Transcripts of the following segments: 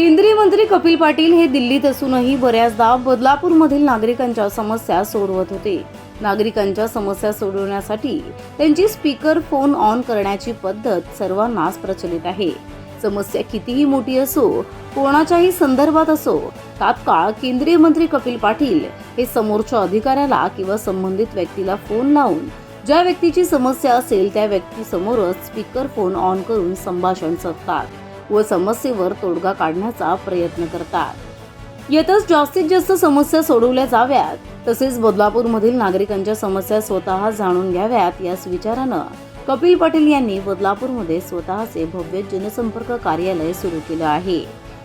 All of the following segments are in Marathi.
केंद्रीय मंत्री कपिल पाटील हे दिल्लीत असूनही बऱ्याचदा बदलापूरमधील नागरिकांच्या समस्या सोडवत होते. नागरिकांच्या समस्या सोडवण्यासाठी त्यांची स्पीकर फोन ऑन करण्याची पद्धत सर्वांनाच प्रचलित आहे. समस्या कितीही मोठी असो कोणाच्याही संदर्भात असो तात्काळ केंद्रीय मंत्री कपिल पाटील हे समोरच्या अधिकाऱ्याला किंवा संबंधित व्यक्तीला फोन लावून ज्या व्यक्तीची समस्या असेल त्या व्यक्तीसमोरच स्पीकर फोन ऑन करून संभाषण साधतात. व समस्येवर तोडगा काढण्याचा प्रयत्न करतात. येतच जास्तीत जास्त समस्या सोडवल्या जाव्यात. तसेच बदलापूरमधील नागरिकांच्या समस्या स्वतः जाणून घ्याव्यात याच विचारानं कपिल पाटील यांनी बदलापूरमध्ये स्वतःचे भव्य जनसंपर्क कार्यालय सुरू केलं आहे.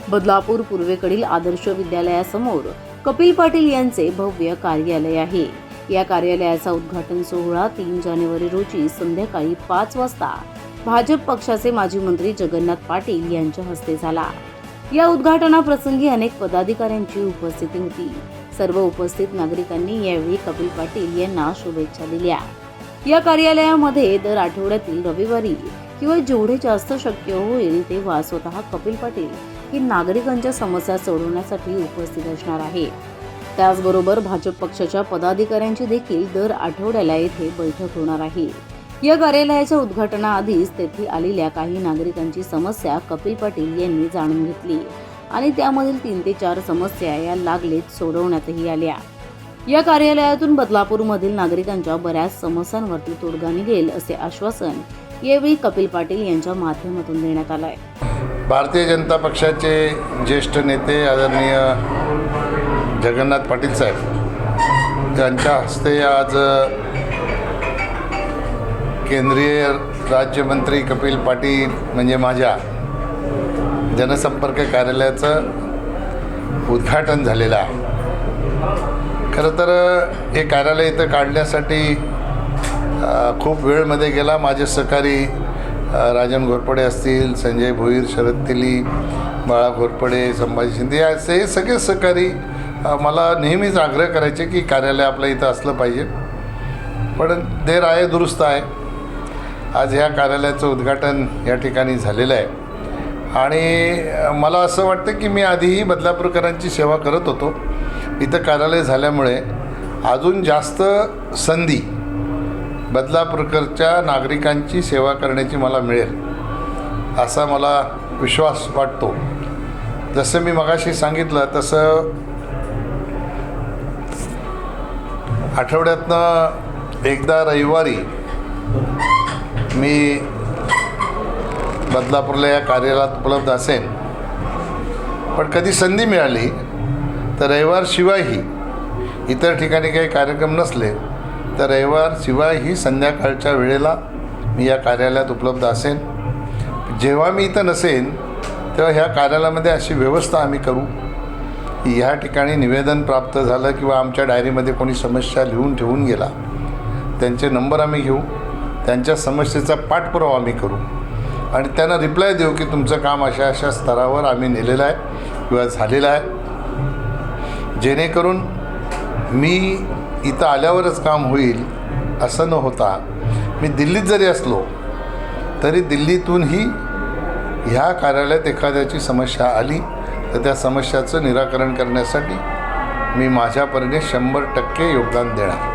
बदलापूर पूर्वेकडील आदर्श विद्यालयासमोर कपिल पाटील यांचे भव्य कार्यालय आहे. या कार्यालयाचा उद्घाटन सोहळा तीन जानेवारी रोजी संध्याकाळी पाच वाजता भाजप पक्षाचे माजी मंत्री जगन्नाथ पाटील यांच्या हस्ते झाला. या उद्घाटनाप्रसंगी अनेक पदाधिकाऱ्यांची उपस्थिती होती. सर्व उपस्थित नागरिकांनी यावेळी कपिल पाटील यांना शुभेच्छा दिल्या. या कार्यालयामध्ये दर आठवड्यातील रविवारी किंवा जेवढे जास्त शक्य होईल तेव्हा स्वतः कपिल पाटील ही नागरिकांच्या समस्या सोडवण्यासाठी उपस्थित असणार आहे त्याचबरोबर भाजप पक्षाच्या पदाधिकाऱ्यांची देखील दर आठवड्याला येथे बैठक होणार आहे. या कार्यालयाच्या उद्घाटनाआधीच तेथे आलेल्या काही नागरिकांची समस्या कपिल पाटील यांनी जाणून घेतली आणि त्यामधील तीन ते चार समस्या या लागलीत सोडवण्यातही आल्या. या कार्यालयातून बदलापूरमधील नागरिकांच्या बऱ्याच समस्यांवरती तोडगा निघेल असे आश्वासन यावेळी कपिल पाटील यांच्या माध्यमातून देण्यात आलं आहे भारतीय जनता पक्षाचे ज्येष्ठ नेते आदरणीय जगन्नाथ पाटील साहेब यांच्या हस्ते आज केंद्रीय राज्यमंत्री कपिल पाटील म्हणजे माझ्या जनसंपर्क कार्यालयाचं उद्घाटन झालेलं आहे. खरं तर हे कार्यालय इथं काढण्यासाठी खूप वेळमध्ये गेला. माझे सहकारी राजन घोरपडे असतील संजय भोईर शरद तिली बाळा घोरपडे संभाजी शिंदे असे हे सगळे सहकारी मला नेहमीच आग्रह करायचे की कार्यालय आपलं इथं असलं पाहिजे. पण देर आहे दुरुस्त आहे. आज ह्या कार्यालयाचं उद्घाटन या ठिकाणी झालेलं आहे. आणि मला असं वाटतं की मी आधीही बदलापूरकरांची सेवा करत होतो. इथं कार्यालय झाल्यामुळे अजून जास्त संधी बदलापूरकरच्या नागरिकांची सेवा करण्याची मला मिळेल असा मला विश्वास वाटतो. जसं मी मगाशी सांगितलं तसं आठवड्यातनं एकदा रविवारी मी बदलापूरला या कार्यालयात उपलब्ध असेन पण कधी संधी मिळाली तर रविवारशिवायही इतर ठिकाणी काही कार्यक्रम नसले तर रविवारशिवायही संध्याकाळच्या वेळेला मी या कार्यालयात उपलब्ध असेन. जेव्हा मी इथं नसेन तेव्हा ह्या कार्यालयामध्ये अशी व्यवस्था आम्ही करू. की ह्या ठिकाणी निवेदन प्राप्त झालं किंवा आमच्या डायरीमध्ये कोणी समस्या लिहून ठेवून गेला त्यांचे नंबर आम्ही घेऊ. त्यांच्या समस्येचा पाठपुरावा आम्ही करू. आणि त्यांना रिप्लाय देऊ की तुमचं काम अशा अशा स्तरावर आम्ही नेलेलं आहे किंवा झालेलं आहे. जेणेकरून मी इथं आल्यावरच काम होईल असं न होता मी दिल्लीत जरी असलो तरी दिल्लीतूनही ह्या कार्यालयात एखाद्याची समस्या आली तर त्या समस्याचं निराकरण करण्यासाठी मी माझ्या परीने शंभर टक्के योगदान देणार.